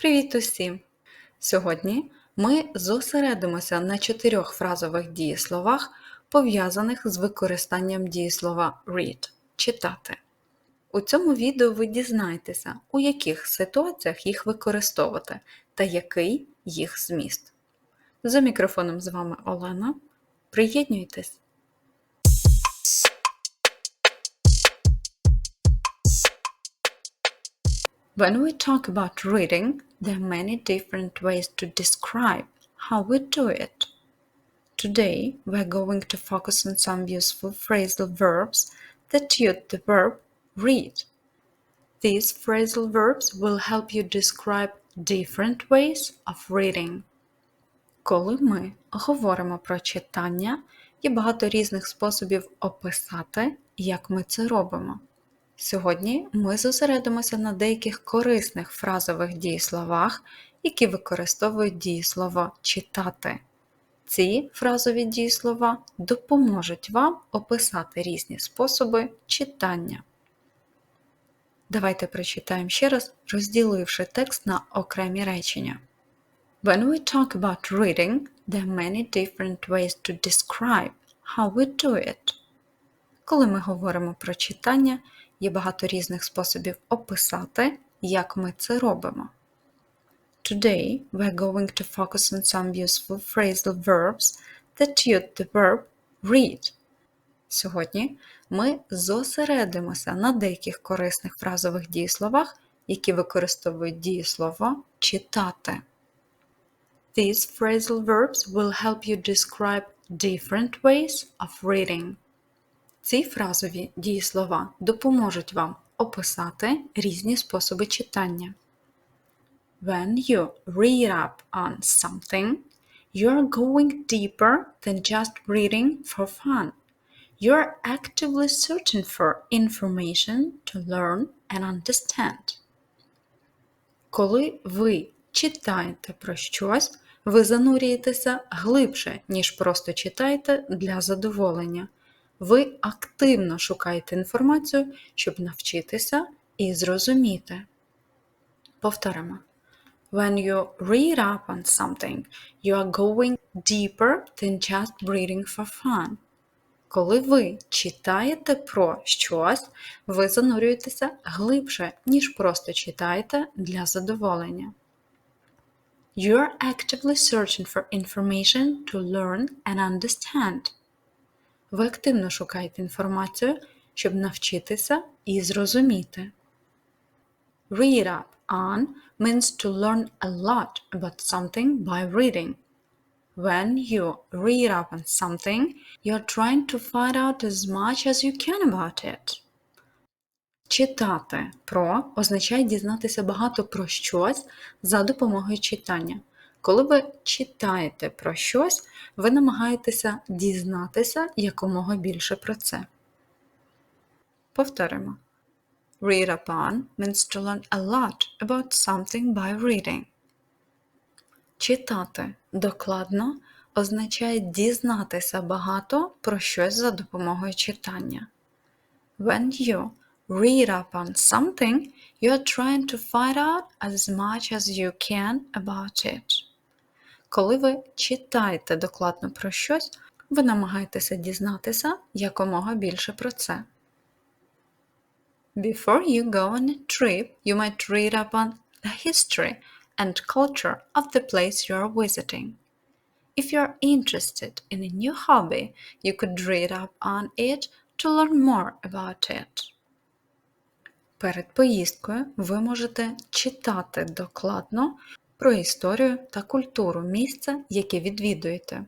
Привіт усім! Сьогодні ми зосередимося на чотирьох фразових дієсловах, пов'язаних з використанням дієслова read читати. У цьому відео ви дізнаєтеся, у яких ситуаціях їх використовувати та який їх зміст. За мікрофоном з вами Олена. Приєднуйтесь! When we talk about reading, there are many different ways to describe how we do it. Today, we're going to focus on some useful phrasal verbs that use the verb read. These phrasal verbs will help you describe different ways of reading. Коли ми говоримо про читання, є багато різних способів описати, як ми це робимо. Сьогодні ми зосередимося на деяких корисних фразових дієсловах, які використовують дієслово читати. Ці фразові дієслова допоможуть вам описати різні способи читання. Давайте прочитаємо ще раз, розділивши текст на окремі речення. When we talk about reading, there are many different ways to describe how we do it. Коли ми говоримо про читання, Є багато різних способів описати, як ми це робимо. Today we're going to focus on some useful phrasal verbs that use the verb read. Сьогодні ми зосередимося на деяких корисних фразових дієсловах, які використовують дієслово читати. These phrasal verbs will help you describe different ways of reading. Ці фразові дієслова допоможуть вам описати різні способи читання. When you read up on something, you're going deeper than just reading for fun. You're actively searching for information to learn and understand. Коли ви читаєте про щось, ви занурюєтеся глибше, ніж просто читаєте для задоволення. Ви активно шукаєте інформацію, щоб навчитися і зрозуміти. Повторимо. When you read up on something, you are going deeper than just reading for fun. Коли ви читаєте про щось, ви занурюєтеся глибше, ніж просто читаєте для задоволення. You are actively searching for information to learn and understand. Ви активно шукаєте інформацію, щоб навчитися і зрозуміти. Read up on means to learn a lot about something by reading. When you read up on something, you're trying to find out as much as you can about it. Читати про означає дізнатися багато про щось за допомогою читання. Коли ви читаєте про щось, ви намагаєтеся дізнатися якомога більше про це. Повторимо. Read upon means to learn a lot about something by reading. Читати докладно означає дізнатися багато про щось за допомогою читання. When you read upon something, you are trying to find out as much as you can about it. Коли ви читаєте докладно про щось, ви намагаєтеся дізнатися якомога більше про це. Before you go on a trip, you might read up on the history and culture of the place you are visiting. If you're interested in a new hobby, you could read up on it to learn more about it. Перед поїздкою ви можете читати докладно про історію та культуру місця, яке відвідуєте.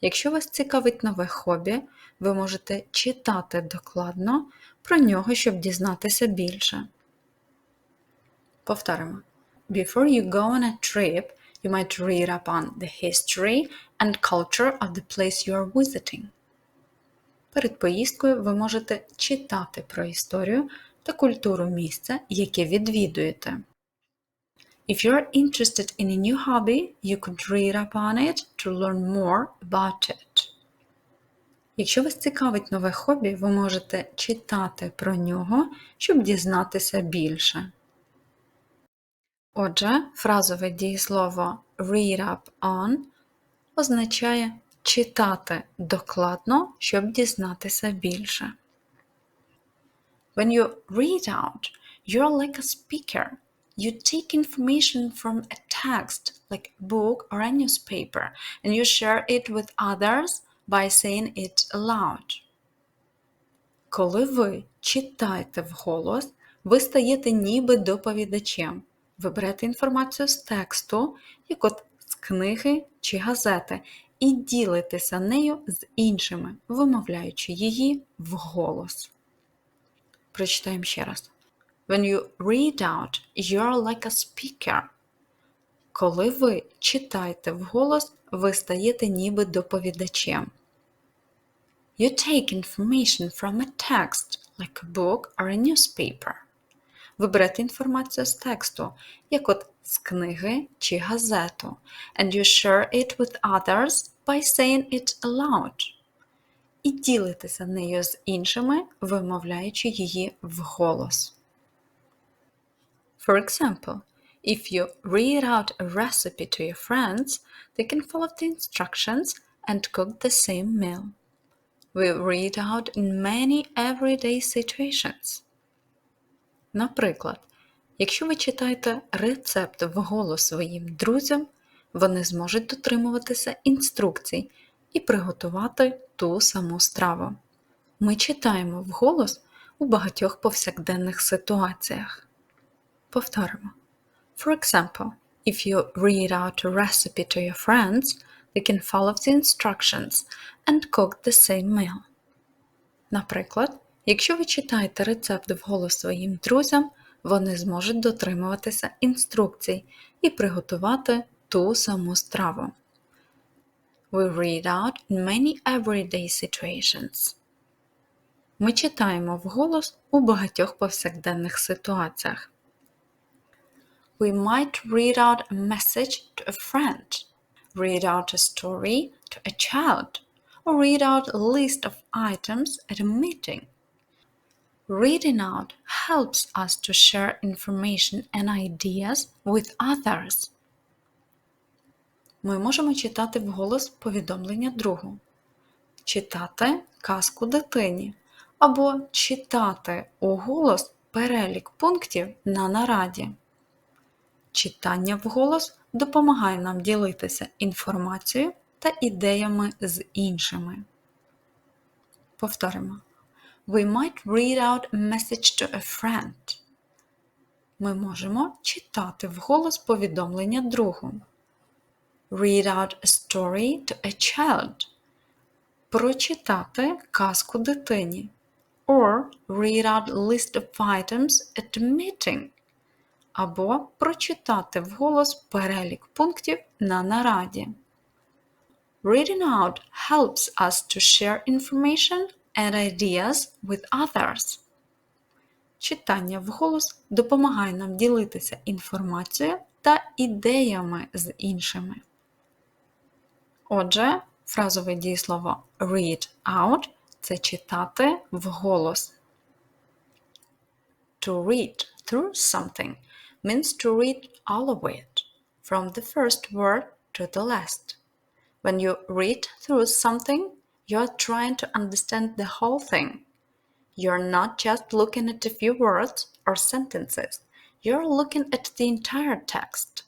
Якщо вас цікавить нове хобі, ви можете читати докладно про нього, щоб дізнатися більше. Повторимо. Before you go on a trip, you might read up on the history and culture of the place you are visiting. Перед поїздкою ви можете читати про історію та культуру місця, яке відвідуєте. If you're interested in a new hobby, you could read up on it to learn more about it. Якщо вас цікавить нове хобі, ви можете читати про нього, щоб дізнатися більше. Отже, фразове дієслово read up on означає читати докладно, щоб дізнатися більше. When you read out, you're like a speaker. You take information from a text, like a book or a newspaper, and you share it with others by saying it aloud. Коли ви читаєте вголос, ви стаєте ніби доповідачем. Ви берете інформацію з тексту, як от з книги чи газети, і ділитеся нею з іншими, вимовляючи її вголос. Прочитаємо ще раз. When you read out, you're like a speaker. Коли ви читаєте вголос, ви стаєте ніби доповідачем. You take information from a text, like a book or a newspaper. Ви берете інформацію з тексту, як от з книги чи газету, and you share it with others by saying it aloud. І ділитеся нею з іншими, вимовляючи її вголос. For example, if you read out a recipe to your friends, they can follow the instructions and cook the same meal. We read out in many everyday situations. Наприклад, якщо ви читаєте рецепт вголос своїм друзям, вони зможуть дотримуватися інструкцій і приготувати ту саму страву. Ми читаємо вголос у багатьох повсякденних ситуаціях. Повторимо. For example, if you read out a recipe to your friends, they can follow the instructions and cook the same meal. Наприклад, якщо ви читаєте рецепт вголос своїм друзям, вони зможуть дотримуватися інструкцій і приготувати ту саму страву. We read out in many everyday situations. Ми читаємо вголос у багатьох повсякденних ситуаціях. We might read out a message to a friend, read out a story to a child, or read out a list of items at a meeting. Reading out helps us to share information and ideas with others. Ми можемо читати вголос повідомлення другу, читати казку дитині або читати уголос перелік пунктів на нараді. Читання вголос допомагає нам ділитися інформацією та ідеями з іншими. Повторимо. We might read out a message to a friend. Ми можемо читати вголос повідомлення другу. Read out a story to a child. Прочитати казку дитині. Or read out a list of items at a meeting. Або прочитати вголос перелік пунктів на нараді. Reading out helps us to share information and ideas with others. Читання вголос допомагає нам ділитися інформацією та ідеями з іншими. Отже, фразове дієслово read out це читати вголос. To read through something means to read all of it, from the first word to the last. When you read through something, you're trying to understand the whole thing. You're not just looking at a few words or sentences, you're looking at the entire text.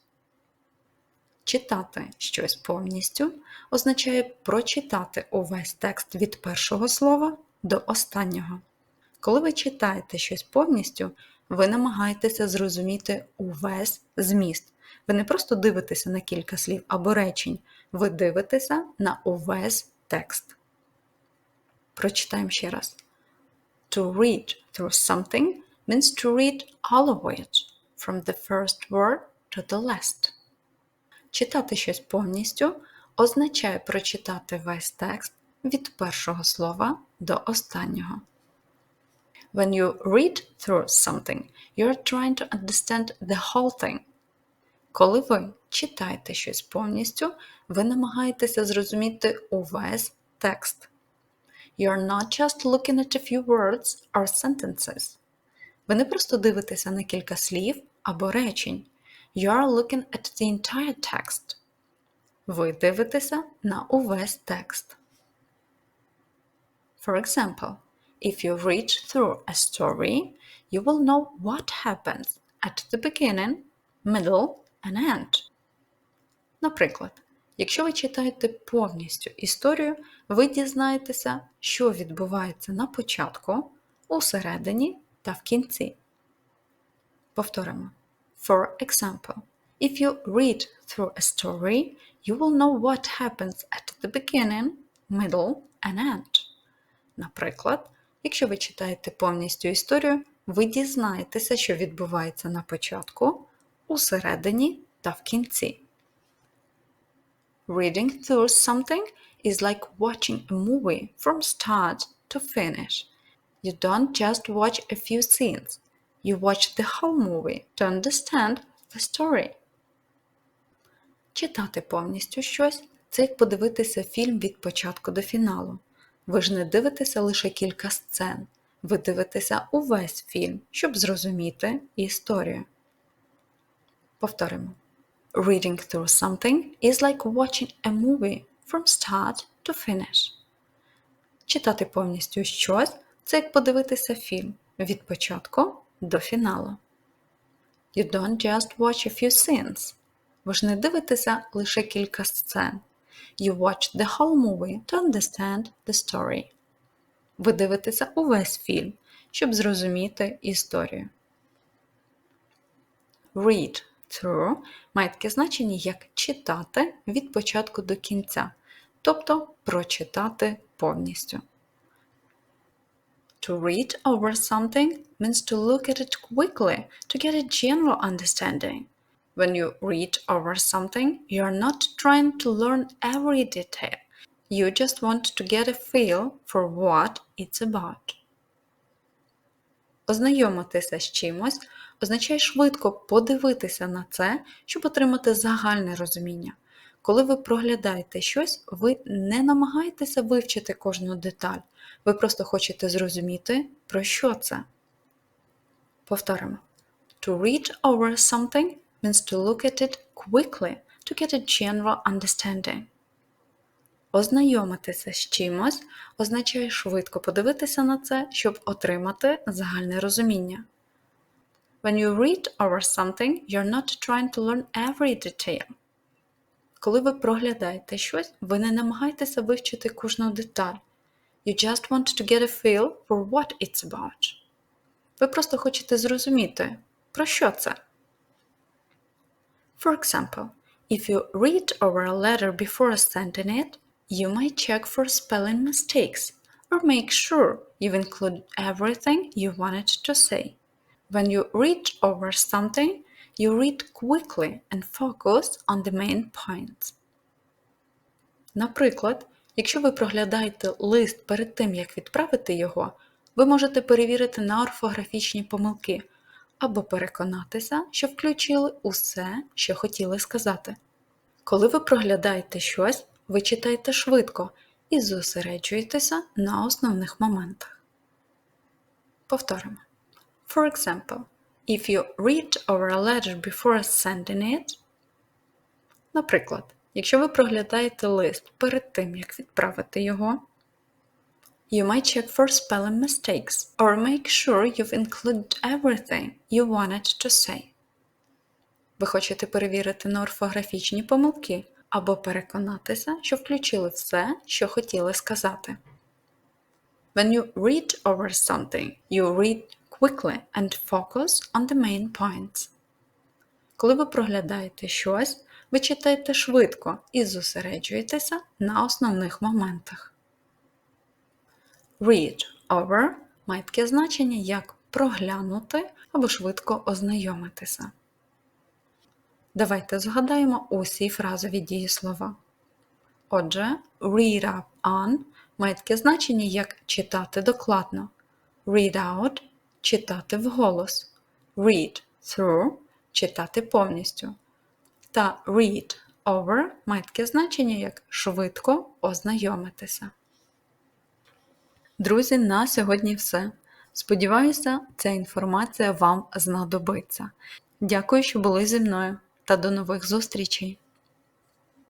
Читати щось повністю означає прочитати увесь текст від першого слова до останнього. Коли ви читаєте щось повністю, ви намагаєтеся зрозуміти увесь зміст. Ви не просто дивитеся на кілька слів або речень, ви дивитеся на увесь текст. Прочитаємо ще раз. To read through something means to read all of it, from the first word to the last. Читати щось повністю означає прочитати весь текст від першого слова до останнього. When you read through something, you're trying to understand the whole thing. Коли ви читаєте щось повністю, ви намагаєтеся зрозуміти увесь текст. You're not just looking at a few words or sentences. Ви не просто дивитеся на кілька слів або речень. You are looking at the entire text. Ви дивитеся на увесь текст. For example, if you read through a story, you will know what happens at the beginning, middle and end. Наприклад, якщо ви читаєте повністю історію, ви дізнаєтеся, що відбувається на початку, у середині та в кінці. Повторимо. For example, if you read through a story, you will know what happens at the beginning, middle and end. Наприклад, якщо ви читаєте повністю історію, ви дізнаєтеся, що відбувається на початку, у середині та в кінці. Reading through something is like watching a movie from start to finish. You don't just watch a few scenes, you watch the whole movie to understand the story. Читати повністю щось це як подивитися фільм від початку до фіналу. Ви ж не дивитеся лише кілька сцен, ви дивитеся увесь фільм, щоб зрозуміти історію. Повторимо. Reading through something is like watching a movie from start to finish. Читати повністю щось це як подивитися фільм від початку до фіналу. You don't just watch a few scenes. Ви ж не дивитеся лише кілька сцен. You watch the whole movie to understand the story. Ви дивитеся увесь фільм, щоб зрозуміти історію. Read through має таке значення як читати від початку до кінця, тобто прочитати повністю. To read over something means to look at it quickly to get a general understanding. When you read over something, you are not trying to learn every detail. You just want to get a feel for what it's about. Ознайомитися з чимось означає швидко подивитися на це, щоб отримати загальне розуміння. Коли ви проглядаєте щось, ви не намагаєтеся вивчити кожну деталь, ви просто хочете зрозуміти, про що це. Повторимо. To read over something means to look at it quickly to get a general understanding. Ознайомитися з чимось означає швидко подивитися на це, щоб отримати загальне розуміння. When you read over something, you're not trying to learn every detail. Коли ви проглядаєте щось, ви не намагаєтеся вивчити кожну деталь. You just want to get a feel for what it's about. Ви просто хочете зрозуміти, про що це. For example, if you read over a letter before sending it, you might check for spelling mistakes or make sure you've included everything you wanted to say. When you read over something, you read quickly and focus on the main points. Наприклад, якщо ви проглядаєте лист перед тим, як відправити його, ви можете перевірити на орфографічні помилки або переконатися, що включили усе, що хотіли сказати. Коли ви проглядаєте щось, ви читаєте швидко і зосереджуєтеся на основних моментах. Повторимо. For example, if you read over a letter before sending it, наприклад, якщо ви проглядаєте лист перед тим, як відправити його, You might check for spelling mistakes or make sure you've included everything you wanted to say. Ви хочете перевірити на орфографічні помилки або переконатися, що включили все, що хотіли сказати. When you read over something, you read quickly and focus on the main points. Коли ви проглядаєте щось, ви читаєте швидко і зосереджуєтеся на основних моментах. Read over має таке значення як проглянути або швидко ознайомитися. Давайте згадаємо усі фразові дієслова. Отже, read up on має таке значення як читати докладно, read out читати вголос, read through читати повністю. Та read over має таке значення як швидко ознайомитися. Друзі, на сьогодні все. Сподіваюся, ця інформація вам знадобиться. Дякую, що були зі мною. та до нових зустрічей!